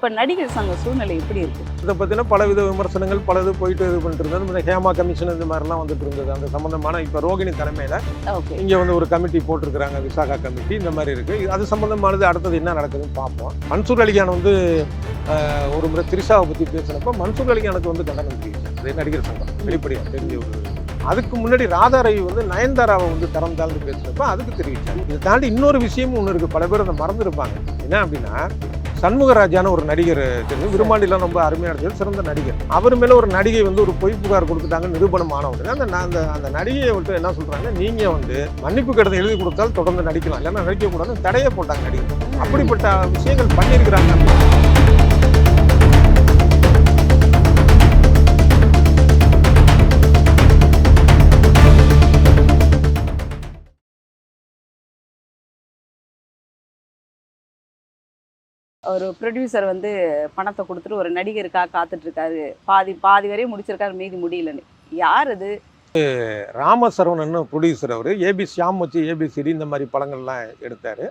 இப்ப நடிகர் சங்க சூழ்நிலை எப்படி இருக்கு? இதை பற்றின பலவித விமர்சனங்கள் பல இது போயிட்டு இது பண்ணிட்டு இருந்தது இந்த ஹேமா கமிஷன் இந்த மாதிரிலாம் வந்துட்டு இருந்தது. அந்த சம்பந்தமான இப்போ ரோகிணி தலைமையில் இங்கே வந்து ஒரு கமிட்டி போட்டிருக்கிறாங்க விசாகா கமிட்டி. இந்த மாதிரி இருக்குது அது சம்பந்தமானது அடுத்தது என்ன நடக்குதுன்னு பார்ப்போம். மன்சூர் அலிகான் வந்து ஒரு முறை திரிஷாவை பற்றி பேசினப்போ மன்சூர் அலிகானுக்கு வந்து கண்டனம் தெரிவிச்சார் அதே நடிகர் சங்கம். வெளிப்படையாக தெரிஞ்ச ஒரு அதுக்கு முன்னாடி ராதா ரவி வந்து நயன்தாராவை வந்து தரம் தாழ்ந்து பேசுனப்ப அதுக்கு தெரிவிச்சாங்க. இதை தாண்டி இன்னொரு விஷயமும் ஒன்று இருக்குது பல பேர் அதை மறந்துருப்பாங்க. என்ன அப்படின்னா சண்முகராஜான ஒரு நடிகர் தெரியும். விரும்பாண்டிலாம் ரொம்ப அருமையான நடிச்சது சிறந்த நடிகர். அவர் மேலே ஒரு நடிகை வந்து ஒரு பொய் புகார் கொடுத்துட்டாங்க நிரூபணம் ஆன அந்த அந்த அந்த நடிகையை விட்டு என்ன சொல்கிறாங்க நீங்கள் வந்து மன்னிப்பு கடிதம் எழுதி கொடுத்தால் தொடர்ந்து நடிக்கலாம். இல்லைன்னா நடிக்கக்கூடாதுன்னு தடையை போட்டாங்க நடிகர் அப்படிப்பட்ட விஷயங்கள் பண்ணியிருக்கிறாங்க. ஒரு ப்ரொடியூசர் வந்து பணத்தை கொடுத்துட்டு ஒரு நடிகருக்காக காத்துட்டு இருக்காரு பாதி பாதி வரையும் முடிச்சிருக்காரு மீதி முடியலன்னு. யார் அது? ராமசரவணன் ப்ரொடியூசர் அவர். ஏபி ஷியாம் வச்சு ஏபிசிடி இந்த மாதிரி படங்கள்லாம் எடுத்தார்.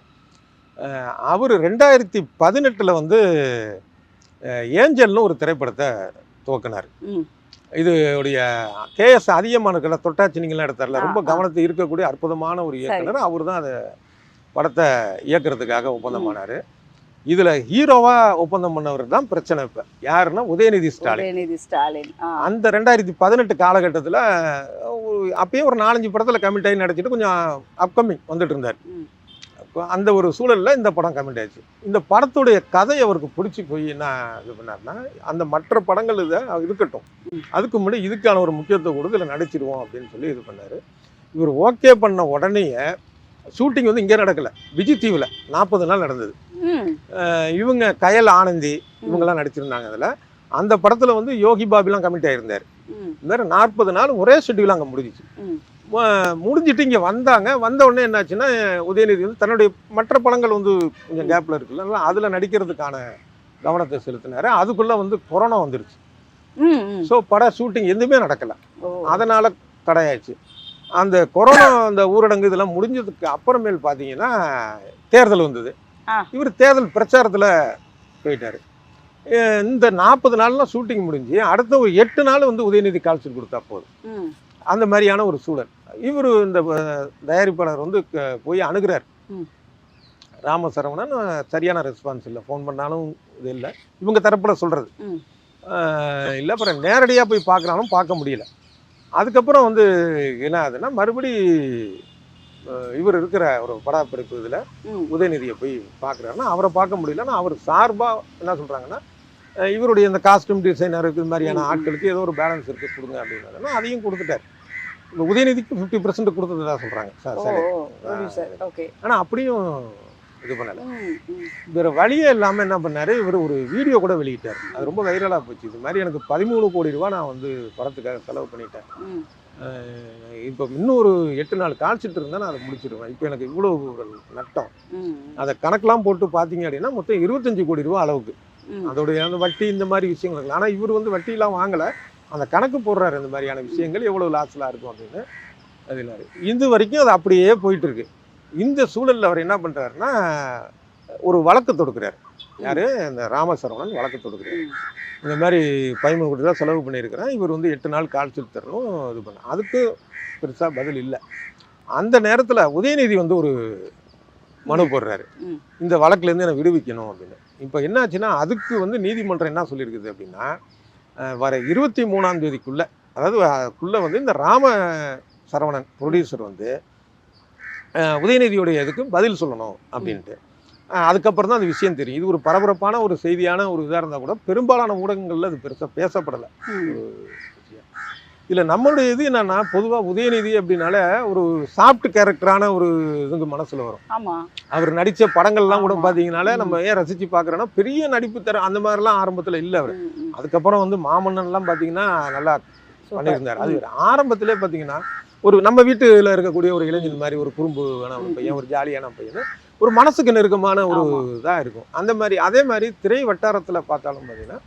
அவர் ரெண்டாயிரத்தி பதினெட்டில் வந்து ஏஞ்சல்னு ஒரு திரைப்படத்தை துவக்கினார். இது உடைய கேஎஸ் அதிகமானுக்கெல்லாம் தொட்டாச்சினிங்கெல்லாம் எடுத்தார்ல. ரொம்ப. கவனத்தை இருக்கக்கூடிய அற்புதமான ஒரு இயக்குனர். அவர் தான் அதை படத்தை இயக்குறதுக்காக ஒப்பந்தமானார் இதில் ஹீரோவாக ஒப்பந்தம் பண்ணவர் தான் பிரச்சனை இப்போ. யாருன்னா உதயநிதி ஸ்டாலின். உதயநிதி ஸ்டாலின் அந்த ரெண்டாயிரத்தி பதினெட்டு காலகட்டத்தில் அப்பயே ஒரு நாலஞ்சு படத்தில் கமிட் ஆகி நடிச்சிட்டு கொஞ்சம் அப்கமிங் வந்துட்டு இருந்தார். அந்த ஒரு சூழலில் இந்த படம் கமிட் ஆயிடுச்சு. இந்த படத்துடைய கதை அவருக்கு பிடிச்சி போய் என்ன இது பண்ணார்னா அந்த மற்ற படங்கள் இதை இருக்கட்டும். அதுக்கு முன்னாடி இதுக்கான ஒரு முக்கியத்துவம் கொடுத்து இதில் நடிச்சிருவோம் அப்படின்னு சொல்லி இது பண்ணார். இவர் ஓகே பண்ண உடனேயே ஷூட்டிங் வந்து இங்கே நடக்கலை. விஜய் தீவில் நாற்பது நாள் நடந்தது. இவங்க கயல் ஆனந்தி இவங்கெல்லாம் நடிச்சிருந்தாங்க அதில். அந்த படத்தில் வந்து யோகி பாபிலாம் கமிட் ஆகியிருந்தார் இந்த மாதிரி நாற்பது நாள் ஒரே ஷெட்யூல் அங்கே முடிஞ்சிச்சு. முடிஞ்சிட்டு இங்கே வந்தாங்க. வந்த உடனே என்னாச்சுன்னா உதயநிதி வந்து தன்னுடைய மற்ற படங்கள் வந்து கொஞ்சம் கேப்பில் இருக்குல்ல அதில் நடிக்கிறதுக்கான கவனத்தை செலுத்தினாரு. அதுக்குள்ளே வந்து கொரோனா வந்துருச்சு. ஸோ பட ஷூட்டிங் எதுவுமே நடக்கலை. அதனால் தடையாச்சு அந்த கொரோனா அந்த ஊரடங்கு இதெல்லாம் முடிஞ்சதுக்கு அப்புறமேல் பார்த்தீங்கன்னா தேர்தல் வந்தது. இவர் தேர்தல் பிரச்சாரத்தில் போயிட்டார். இந்த நாற்பது நாள்லாம் ஷூட்டிங் முடிஞ்சு அடுத்த ஒரு எட்டு நாள் வந்து உதயநிதி கால்ஷீட் கொடுத்தா போதும். அந்த மாதிரியான ஒரு சூழல். இவர் இந்த தயாரிப்பாளர் வந்து போய் அணுகிறார். ராமசரவணன் சரியான ரெஸ்பான்ஸ் இல்லை. ஃபோன் பண்ணாலும் இது இல்லை. இவங்க தரப்பில் சொல்கிறது. இல்லை அப்புறம் நேரடியாக போய் பார்க்குறாலும் பார்க்க முடியல. அதுக்கப்புறம் வந்து என்ன ஆகுதுன்னா மறுபடி இவர் இருக்கிற ஒரு படப்பிடிப்பு இதில். உதயநிதியை போய் பார்க்குறாருன்னா அவரை பார்க்க முடியலன்னா அவர் சார்பாக என்ன சொல்கிறாங்கன்னா இவருடைய இந்த காஸ்டியூம் டிசைனர் இது மாதிரியான. ஆட்களுக்கு ஏதோ ஒரு பேலன்ஸ் இருக்குது கொடுங்க அப்படின்னாருன்னா அதையும் கொடுத்துட்டார். இந்த உதயநிதிக்கு ஃபிஃப்டி பர்சன்ட் கொடுத்ததா சொல்கிறாங்க சார் சரி ஆனால் அப்படியும் இது பண்ணலை. வேறு வழியே இல்லாமல் என்ன பண்ணாரு இவர் ஒரு வீடியோ கூட வெளியிட்டார். அது ரொம்ப வைரலாக போச்சு. இது மாதிரி எனக்கு பதிமூணு கோடி ரூபா நான் வந்து படத்துக்காக செலவு பண்ணிட்டேன். இப்போ இன்னும் ஒரு எட்டு நாள் காய்ச்சிட்டு இருந்தால் நான் அதை முடிச்சிடுவேன் இப்போ எனக்கு இவ்வளோ நட்டம். அதை கணக்கெலாம் போட்டு பார்த்தீங்க அப்படின்னா மொத்தம் இருபத்தஞ்சு கோடி ரூபா அளவுக்கு. அதோடைய அந்த வட்டி இந்த மாதிரி விஷயங்கள் ஆனால் இவர் வந்து வட்டியெல்லாம் வாங்கலை. அந்த கணக்கு போடுறாரு இந்த மாதிரியான விஷயங்கள் எவ்வளோ லாஸ்லாம் இருக்கும் அப்படின்னு. அதில் இது வரைக்கும் அது அப்படியே போயிட்டு இருக்கு. இந்த சூழலில் அவர் என்ன பண்ணுறாருன்னா ஒரு வழக்கு தொடுக்கிறார். யார்? இந்த ராமசரவணன் வழக்கு தொடுக்கிறார். இந்த மாதிரி பதிமூணு கோடி ரூபா செலவு பண்ணியிருக்கிறேன். இவர் வந்து எட்டு நாள் கால்ஷீட் தரணும் இது பண்ண. அதுக்கு பெருசாக பதில் இல்லை. அந்த நேரத்தில் உதயநிதி வந்து ஒரு மனு போடுறாரு. இந்த வழக்குலேருந்து என்னை விடுவிக்கணும் அப்படின்னு. இப்போ என்னாச்சுன்னா அதுக்கு வந்து நீதிமன்றம் என்ன சொல்லியிருக்குது அப்படின்னா வர இருபத்தி மூணாம் தேதிக்குள்ளே அதாவது அதுக்குள்ளே வந்து இந்த ராம சரவணன் ப்ரொடியூசர் வந்து உதயநிதியுடைய இதுக்கு பதில் சொல்லணும் அப்படின்ட்டு அதுக்கப்புறம் தான் அந்த விஷயம் தெரியும் இது ஒரு பரபரப்பான ஒரு செய்தியான ஒரு இதாக இருந்தால் கூட பெரும்பாலான ஊடகங்களில் அது பெருசாக பேசப்படலை. இதில் நம்மளுடைய இது என்னன்னா பொதுவாக உதயநிதி அப்படின்னால ஒரு சாஃப்ட் கேரக்டரான ஒரு இதுங்க மனசில் வரும் அவர் நடித்த படங்கள்லாம் கூட. பார்த்தீங்கனால. நம்ம ஏன் ரசித்து பார்க்குறோன்னா பெரிய நடிப்பு தர அந்த மாதிரிலாம் ஆரம்பத்தில் இல்லை அவர். அதுக்கப்புறம் வந்து மாமன்னன்லாம் பார்த்தீங்கன்னா நல்லா. பண்ணியிருந்தார் அது. ஆரம்பத்திலே பார்த்தீங்கன்னா ஒரு நம்ம வீட்டில் இருக்கக்கூடிய ஒரு இளைஞன் மாதிரி ஒரு குறும்புவான ஒரு ம், பையன் ஒரு ஜாலியான பையன் ஒரு மனசுக்கு நெருக்கமான ஒரு. இதாக இருக்கும் அந்த மாதிரி அதே மாதிரி திரை வட்டாரத்தில் பார்த்தாலும் பார்த்தீங்கன்னா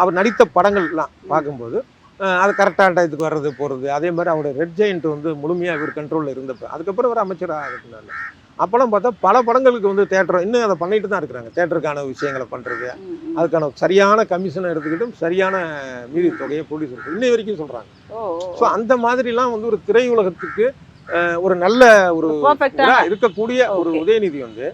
அவர் நடித்த படங்கள்லாம் பார்க்கும்போது அது கரெக்டான டயத்துக்கு வர்றது போகிறது அதே மாதிரி அவருடைய ரெட் ஜெயிண்ட் வந்து முழுமையாக இவர் கண்ட்ரோலில் இருந்தப்ப அதுக்கப்புறம் அவர் அமைச்சராக இருந்தார் அப்போலாம் பார்த்தா பல படங்களுக்கு வந்து தேட்டர் இன்னும் அதை பண்ணிட்டு தான் இருக்கிறாங்க. தேட்டருக்கான விஷயங்களை பண்ணுறது. அதுக்கான சரியான கமிஷனை எடுத்துக்கிட்டும் சரியான மீதி தொகையை ப்ரொடியூசர் இன்னை வரைக்கும் சொல்கிறாங்க ஸோ அந்த மாதிரிலாம் வந்து ஒரு திரையுலகத்துக்கு ஒரு நல்ல ஒரு இருக்கக்கூடிய ஒரு. உதயநிதி வந்து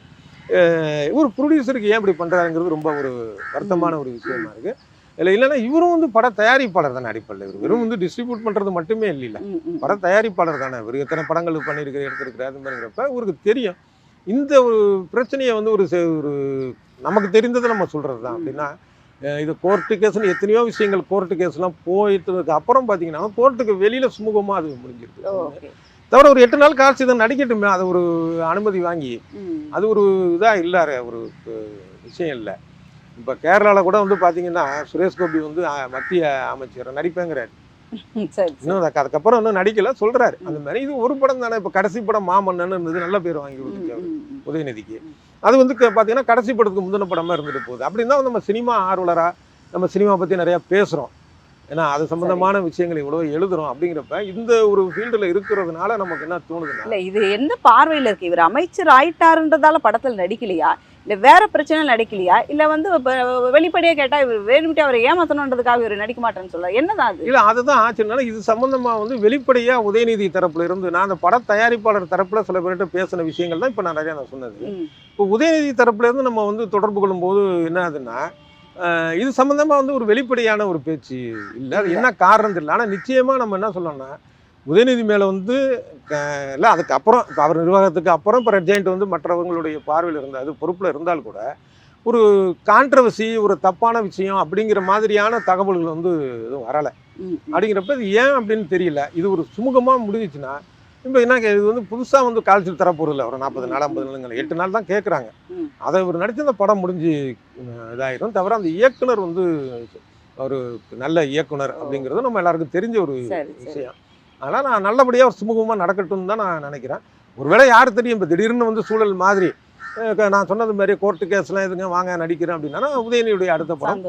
ஒரு ப்ரொடியூசருக்கு ஏன் இப்படி பண்றாருங்கிறது ரொம்ப ஒரு வருத்தமான ஒரு விஷயமா இருக்கு. இல்லை இல்லைன்னா இவரும் வந்து பட தயாரிப்பாளர் தானே அடிப்படையில். இவர் வெறும் வந்து டிஸ்ட்ரிபியூட் பண்றது மட்டுமே இல்லை ம். பட தயாரிப்பாளர் தானே. இவர் எத்தனை படங்கள் பண்ணியிருக்கிற எடுத்திருக்கிற அது மாதிரிங்கிறப்ப இவருக்கு தெரியும். இந்த ஒரு பிரச்சனையை வந்து ஒரு ஒரு நமக்கு தெரிந்ததை நம்ம சொல்றது தான் அப்படின்னா இது கோர்ட்டு கேஸ்னு எத்தனையோ விஷயங்கள் கோர்ட்டு கேஸ்லாம் போயிட்டதுக்கு அப்புறம் பார்த்தீங்கன்னா கோர்ட்டுக்கு வெளியில சுமூகமாக அது முடிஞ்சிருக்கு தவிர ஒரு எட்டு நாள் காட்சி தான் நடிக்கட்டுமே அதை ஒரு அனுமதி வாங்கி. அது ஒரு இதாக இல்லாத ஒரு விஷயம் இல்லை. இப்போ கேரளாவில் கூட வந்து பார்த்தீங்கன்னா சுரேஷ் கோபி வந்து மத்திய அமைச்சர் நடிப்பேங்கிறார். இன்னும் அதுக்கு- அதுக்கப்புறம் இன்னும் நடிக்கல சொல்றாரு. அந்த மாதிரி இது ஒரு படம் தானே இப்போ கடைசி படம் மாமன்னன் இருந்தது நல்ல பேர் வாங்கி கொடுத்துச்சு. உதயநிதிக்கு. அது வந்து பார்த்தீங்கன்னா கடைசி படத்துக்கு முந்தின படமா இருந்துட்டு போகுது. அப்படின்னு தான் நம்ம சினிமா ஆர்வலரா நம்ம சினிமா பற்றி நிறையா பேசுகிறோம் ஏன்னா அது சம்பந்தமான விஷயங்களை இவ்வளோ எழுதுறோம் அப்படிங்கிறப்ப இந்த ஒரு ஃபீல்டில் இருக்கிறதுனால நமக்கு என்ன தோணுதுன்னா இல்ல இது எந்த பார்வையில இருக்கு? இவர் அமைச்சர் ஆயிட்டாருன்றதால படத்துல நடிக்கலையா? இல்ல வேற பிரச்சனை நடிக்கலையா? இல்ல வந்து இப்ப வெளிப்படையா கேட்டா இவர் வேணுமிட்டு அவரை ஏமாத்தணுன்றதுக்காக இவர் நடிக்க மாட்டேன்னு சொல்ல என்னதான் அது? இல்ல அதுதான் ஆச்சுனால இது சம்பந்தமா வந்து வெளிப்படையா உதயநிதி தரப்புல இருந்து நான் அந்த பட தயாரிப்பாளர் தரப்புல சில பேர்கிட்ட பேசின விஷயங்கள் தான் இப்ப நான் நிறைய நான் சொன்னது. இப்போ உதயநிதி தரப்புல இருந்து நம்ம வந்து தொடர்பு கொள்ளும்போது என்ன ஆகுதுன்னா இது சம்பந்தமா வந்து ஒரு வெளிப்படையான ஒரு பேச்சு இல்லை. அது என்ன காரணம் தெரியல. ஆனா நிச்சயமா நம்ம என்ன சொல்லணும்னா உதயநிதி மேல வந்து இல்ல அதுக்கப்புறம் இப்போ அவர் நிர்வாகத்துக்கு அப்புறம் இப்போ ரெட் ஜெயிண்ட் வந்து மற்றவங்களுடைய பார்வையில் இருந்தால் அது பொறுப்புல இருந்தால் கூட ஒரு கான்ட்ரவர்சி ஒரு தப்பான விஷயம் அப்படிங்கிற மாதிரியான தகவல்கள் வந்து எதுவும் வரலை. அப்படிங்கிறப்ப இது ஏன் அப்படின்னு தெரியல. இது ஒரு சுமூகமாக முடிஞ்சிச்சுன்னா இப்போ என்ன இது வந்து புதுசாக வந்து கால்ஷீட் தர போகிறதில்ல ஒரு நாற்பது நாள் ஐம்பது நாளுங்க எட்டு நாள் தான் கேட்குறாங்க. அதை ஒரு நடிச்ச அந்த படம் முடிஞ்சு இதாயிரும். தவிர அந்த இயக்குனர் வந்து ஒரு நல்ல இயக்குனர் அப்படிங்கிறது நம்ம எல்லாருக்கும் தெரிஞ்ச ஒரு விஷயம். அதனால் நான் நல்லபடியாக ஒரு சுமூகமாக நடக்கட்டும்னு தான் நான் நினைக்கிறேன். ஒருவேளை யார் தெரியும்? இப்போ திடீர்னு வந்து சூழல் மாதிரி நான் சொன்னது மாதிரி கோர்ட்டு கேஸ்லாம் எதுங்க வாங்க நடிக்கிறேன் அப்படின்னா உதயநிதியுடைய அடுத்த படம்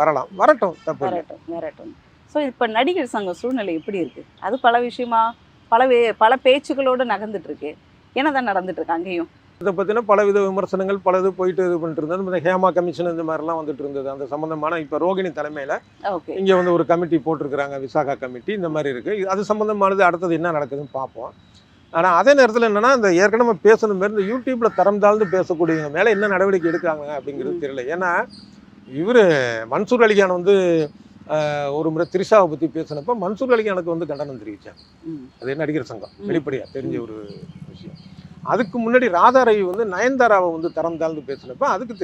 வரலாம். வரட்டும் தப்பு. வரட்டும் வரட்டும். ஸோ இப்போ நடிகர் சங்க சூழ்நிலை எப்படி இருக்கு? அது பல விஷயமா? பல பல பேச்சுகளோடு நகர்ந்துட்டு இருக்கு என்னதான் நடந்துட்டு இருக்கு அங்கேயும்? இதை பற்றின பலவித விமர்சனங்கள் பல இது போயிட்டு இது பண்ணிட்டு இருந்தது இந்த ஹேமா கமிஷன் இந்த மாதிரிலாம் வந்துட்டு இருந்தது அந்த சம்பந்தமான இப்போ ரோகிணி தலைமையில் இங்கே வந்து ஒரு கமிட்டி போட்டிருக்கிறாங்க விசாகா கமிட்டி. இந்த மாதிரி இருக்குது அது சம்பந்தமானது அடுத்தது என்ன நடக்குதுன்னு பார்ப்போம். ஆனால் அதே நேரத்தில் என்னன்னா இந்த ஏற்கனவே பேசணும் மாதிரி இந்த யூடியூப்பில் தரம் தாழ்ந்து பேசக்கூடியவங்க மேலே என்ன நடவடிக்கை எடுக்கிறாங்க அப்படிங்கிறது தெரியல. ஏன்னா இவர் மன்சூர் அலிகான் வந்து ஒரு முறை திரிஷாவை பற்றி பேசினப்ப மன்சூர் அலிகானுக்கு வந்து கண்டனம் தெரிவித்தாங்க அது நடிகர் சங்கம்? ம். வெளிப்படையா தெரிஞ்ச ஒரு விஷயம். அதுக்கு முன்னாடி ராதாரவி வந்து நயன்தாராவை வந்து தரம் தாழ்ந்து பேசினப்ப அதுக்கு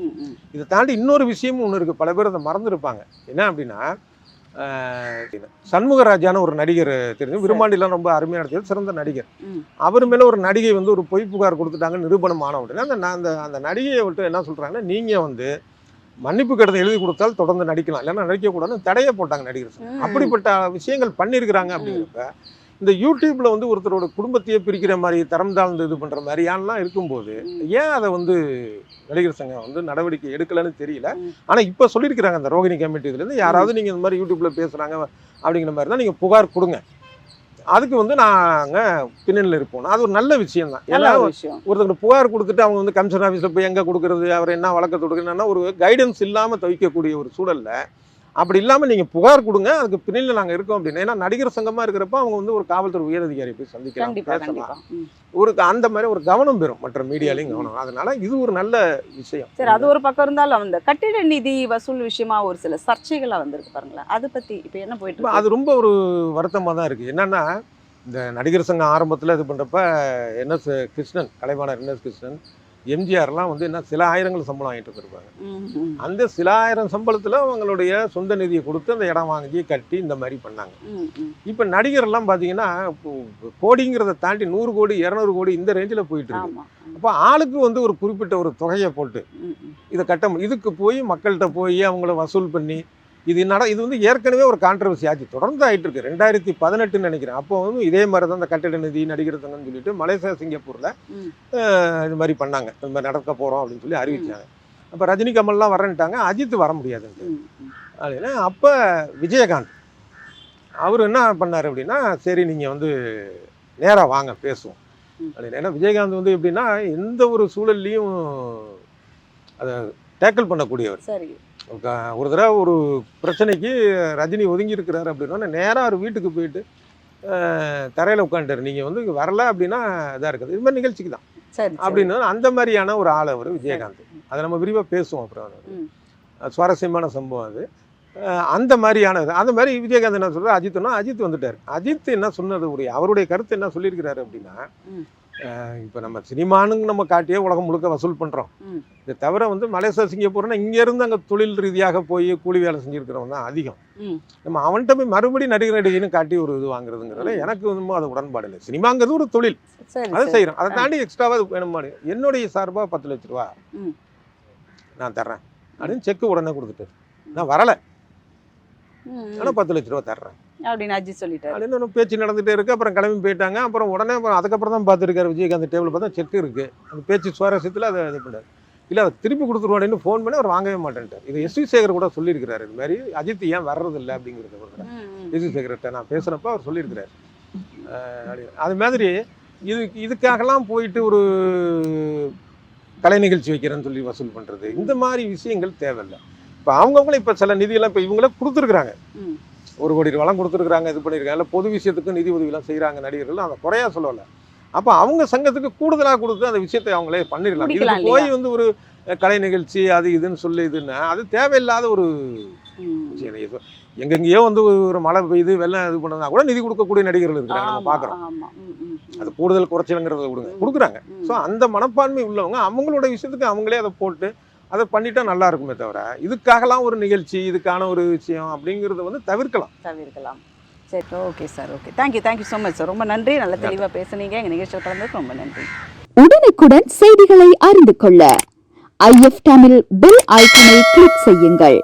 ம் இதை தாண்டி இன்னொரு விஷயமும் ஒன்று இருக்குது பல பேர் அதை மறந்துருப்பாங்க. என்ன அப்படின்னா சண்முகராஜான ஒரு நடிகர் தெரிஞ்சு விரும்மாண்டிலாம் ரொம்ப அருமையாக நடிச்சது சிறந்த நடிகர். அவர் மேலே ஒரு நடிகை வந்து ஒரு பொய் புகார் கொடுத்துட்டாங்க நிரூபணம் ஆன உடனே அந்த அந்த அந்த நடிகையை விட்டு என்ன சொல்கிறாங்கன்னா நீங்கள் வந்து மன்னிப்பு கடிதம் எழுதி கொடுத்தால் தொடர்ந்து நடிக்கலாம் இல்லைன்னா நடிக்கக்கூடாதுன்னு தடையை போட்டாங்க நடிகர். அப்படிப்பட்ட விஷயங்கள் பண்ணியிருக்கிறாங்க அப்படிங்கிறப்ப இந்த யூடியூப்ல வந்து ஒருத்தரோட குடும்பத்தையே பிரிக்கிற மாதிரி தரம் தாழ்ந்து இது பண்ற மாதிரியானலாம் இருக்கும்போது ம். ஏன் அதை வந்து நடிகர் சங்கம் வந்து நடவடிக்கை எடுக்கலன்னு தெரியல ம். ஆனா இப்ப சொல்லியிருக்கிறாங்க அந்த ரோகிணி கமிட்டி இதுல இருந்து யாராவது நீங்க இந்த மாதிரி யூடியூப்ல பேசுறாங்க அப்படிங்கிற மாதிரி தான் நீங்க புகார் கொடுங்க அதுக்கு வந்து நாங்க பின்னணியில் இருப்போம். அது ஒரு நல்ல விஷயம் தான் ஏன்னா ஒருத்தர் புகார் கொடுத்துட்டு அவங்க வந்து கமிஷன் ஆஃபீஸில் போய் எங்கே கொடுக்குறது அவர் என்ன வழக்கு தொடுக்கணும்னா ஒரு கைடன்ஸ் இல்லாமல் தவிக்கக்கூடிய ஒரு சூழல்ல அப்படி இல்லாமல் நீங்கள் புகார் கொடுங்க அதுக்கு பின்னில் நாங்கள் இருக்கோம் அப்படின்னு. ஏன்னா நடிகர் சங்கமாக இருக்கிறப்ப அவங்க வந்து ஒரு காவல்துறை உயரதிகாரி போய் சந்திக்கலாம். கண்டிப்பா பேசலாம். ஒரு அந்த மாதிரி ஒரு கவனம் பெறும் மற்ற மீடியாலையும் கவனம். அதனால இது ஒரு நல்ல விஷயம். சரி அது ஒரு பக்கம் இருந்தாலும் அந்த கட்டிட நிதி வசூல் விஷயமா ஒரு சில சர்ச்சைகளா வந்திருக்கு பாருங்களேன். அதை பத்தி இப்போ என்ன போயிட்டு அது ரொம்ப ஒரு வருத்தமாக தான் இருக்குது என்னன்னா இந்த நடிகர் சங்கம் ஆரம்பத்தில் இது பண்ணுறப்ப என்எஸ் கிருஷ்ணன் கலைவாணர் என்எஸ் கிருஷ்ணன் எம்ஜிஆர்லாம் வந்து என்ன சில ஆயிரங்கள் சம்பளம் வாங்கிட்டு இருந்திருப்பாங்க அந்த சில ஆயிரம் சம்பளத்தில் அவங்களுடைய சொந்த நிதியை கொடுத்து அந்த இடம் வாங்கி கட்டி இந்த மாதிரி பண்ணாங்க. இப்போ நடிகர்லாம் பார்த்தீங்கன்னா கோடிங்கிறத தாண்டி நூறு கோடி இரநூறு கோடி இந்த ரேஞ்சில் போயிட்டு இருக்கு. அப்போ ஆளுக்கு வந்து ஒரு குறிப்பிட்ட ஒரு தொகையை போட்டு. இதை கட்ட இதுக்கு போய் மக்கள்கிட்ட போய் அவங்கள வசூல் பண்ணி இது நட இது வந்து ஏற்கனவே ஒரு கான்ட்ரவர்சி ஆச்சு. தொடர்ந்து ஆயிட்டு இருக்கு ரெண்டாயிரத்தி பதினெட்டுன்னு நினைக்கிறேன். அப்போ வந்து இதே மாதிரி தான் இந்த கட்டிட நிதி நடிகர் சங்கம்னு சொல்லிட்டு மலேசியா சிங்கப்பூரில். இது மாதிரி பண்ணாங்க. இந்த மாதிரி நடக்க போகிறோம் அப்படின்னு சொல்லி அறிவிச்சாங்க. அப்போ ரஜினி கமல்லாம் வரேன்ட்டாங்க. அஜித் வர முடியாதுன்ட்டு ம், ம். அப்படின்னா அப்போ விஜயகாந்த் அவர் என்ன பண்ணார் அப்படின்னா சரி நீங்கள் வந்து நேராக வாங்க பேசுவோம். அப்படின்னு ஏன்னா விஜயகாந்த் வந்து எப்படின்னா எந்த ஒரு சூழல்லையும் அதை டேக்கிள் பண்ணக்கூடியவர். ஒரு தடவை ஒரு பிரச்சனைக்கு ரஜினி ஒதுங்கி இருக்கிறாரு அப்படின்னா நேராக அவர் வீட்டுக்கு போயிட்டு தரையில் உட்காந்துட்டார். நீங்கள் வந்து வரல அப்படின்னா இதாக இருக்குது. இது மாதிரி நிகழ்ச்சிக்கு தான். அப்படின்னு அந்த மாதிரியான ஒரு ஆள் அவர் விஜயகாந்த். அதை நம்ம விரிவாக பேசுவோம் அப்புறம் சுவாரஸ்யமான சம்பவம் அது. அந்த மாதிரியான இது. அந்த மாதிரி விஜயகாந்த் என்ன சொல்றாரு? அஜித்னா அஜித் வந்துட்டார். அஜித் என்ன சொன்னது உடைய அவருடைய கருத்து என்ன சொல்லியிருக்கிறாரு அப்படின்னா. இப்போ நம்ம சினிமானுங்க நம்ம காட்டியே உலகம் முழுக்க வசூல் பண்ணுறோம். இதை தவிர வந்து மலேசியா சிங்கப்பூர்னா இங்கேருந்து அங்கே தொழில் ரீதியாக போய் கூலி வேலை செஞ்சுருக்கிறவங்க தான் அதிகம். நம்ம அவன்கிட்ட போய் மறுபடியும் நடிகர் நடிகைன்னு காட்டி ஒரு இது வாங்குறதுங்கிறதுல எனக்கு வந்து அது உடன்பாடு இல்லை. சினிமாங்கிறது ஒரு தொழில். அதை. செய்கிறோம் அதை தாண்டி எக்ஸ்ட்ராவாக வேணுமானு என்னுடைய சார்பாக பத்து லட்ச ரூபா. நான் தர்றேன். அப்படின்னு செக்கு உடனே கொடுத்துட்டு. நான் வரலை. ஆனால் பத்து லட்ச ரூபா தர்றேன். அப்படின்னு அஜித் சொல்லிட்டாரு. அப்படின்னு பேச்சு நடந்துகிட்டே இருக்கு அப்புறம் கிளம்பி போயிட்டாங்க. அப்புறம் உடனே அப்புறம் அதுக்கப்புறம் தான் பார்த்துருக்காரு விஜயகாந்த் டேபிள் பார்த்தா செக் இருக்கு. அந்த பேச்சு சுவாரஸ்யத்தில் அதை இது பண்ணார். இல்லை அதை திருப்பி கொடுத்துருவாடின்னு ஃபோன் பண்ணி அவர் வாங்கவே மாட்டேன்ட்டார். இது எஸ் வி சேகர் கூட சொல்லியிருக்கிறாரு. இது மாதிரி அஜித் ஏன் வர்றது இல்லை அப்படிங்கிறது ம். எஸ் வி சேகர்கிட்ட நான் பேசுகிறப்ப அவர் சொல்லியிருக்கிறார். அது மாதிரி இது இதுக்காகலாம் போயிட்டு ஒரு கலை நிகழ்ச்சி வைக்கிறேன்னு சொல்லி வசூல் பண்ணுறது இந்த மாதிரி விஷயங்கள் தேவையில்லை. இப்போ அவங்கவுங்களே இப்போ சில நிதியெல்லாம் இப்போ இவங்களே கொடுத்துருக்குறாங்க. ஒரு கோடி ரூபாலாம் கொடுத்துருக்காங்க இது பண்ணியிருக்காங்க. இல்லை பொது விஷயத்துக்கு நிதி உதவிலாம் செய்கிறாங்க நடிகர்கள் அதை குறையா சொல்லலை அப்போ அவங்க சங்கத்துக்கு கூடுதலாக கொடுத்து அந்த விஷயத்தை அவங்களே பண்ணிடலாம். இதுக்கு போய் வந்து ஒரு கலை நிகழ்ச்சி அது இதுன்னு சொல்லி இதுன்னா அது தேவையில்லாத ஒரு. விஷயம். இது. எங்கெங்கேயோ வந்து ஒரு மழை பெய்யுது வெள்ளம் இது பண்ணதுனா கூட நிதி கொடுக்கக்கூடிய நடிகர்கள் இருக்கிறாங்க நம்ம பார்க்குறோம். அது கூடுதல் குறைச்சலுங்கிறத கொடுங்க கொடுக்குறாங்க. ஸோ அந்த மனப்பான்மை உள்ளவங்க அவங்களோட விஷயத்துக்கு அவங்களே அதை போட்டு அதை பண்ணிட்டா நல்லா இருக்குமே தவிர இதுக்காகலாம் ஒரு நிகழ்ச்சி இதுக்கான ஒரு விஷயம் அப்படிங்கிறத வந்து தவிர்க்கலாம். தவிர்க்கலாம். சரி okay sir okay thank you thank you so much sir ரொம்ப நன்றி. நல்ல தெளிவாக பேசுனீங்க. எங்கள் நிகழ்ச்சியில் கலந்ததுக்கு ரொம்ப நன்றி. உடனுக்குடன் செய்திகளை அறிந்து கொள்ள ஐஎஃப் தமிழ் பெல் ஐக்கனை கிளிக் செய்யுங்கள்.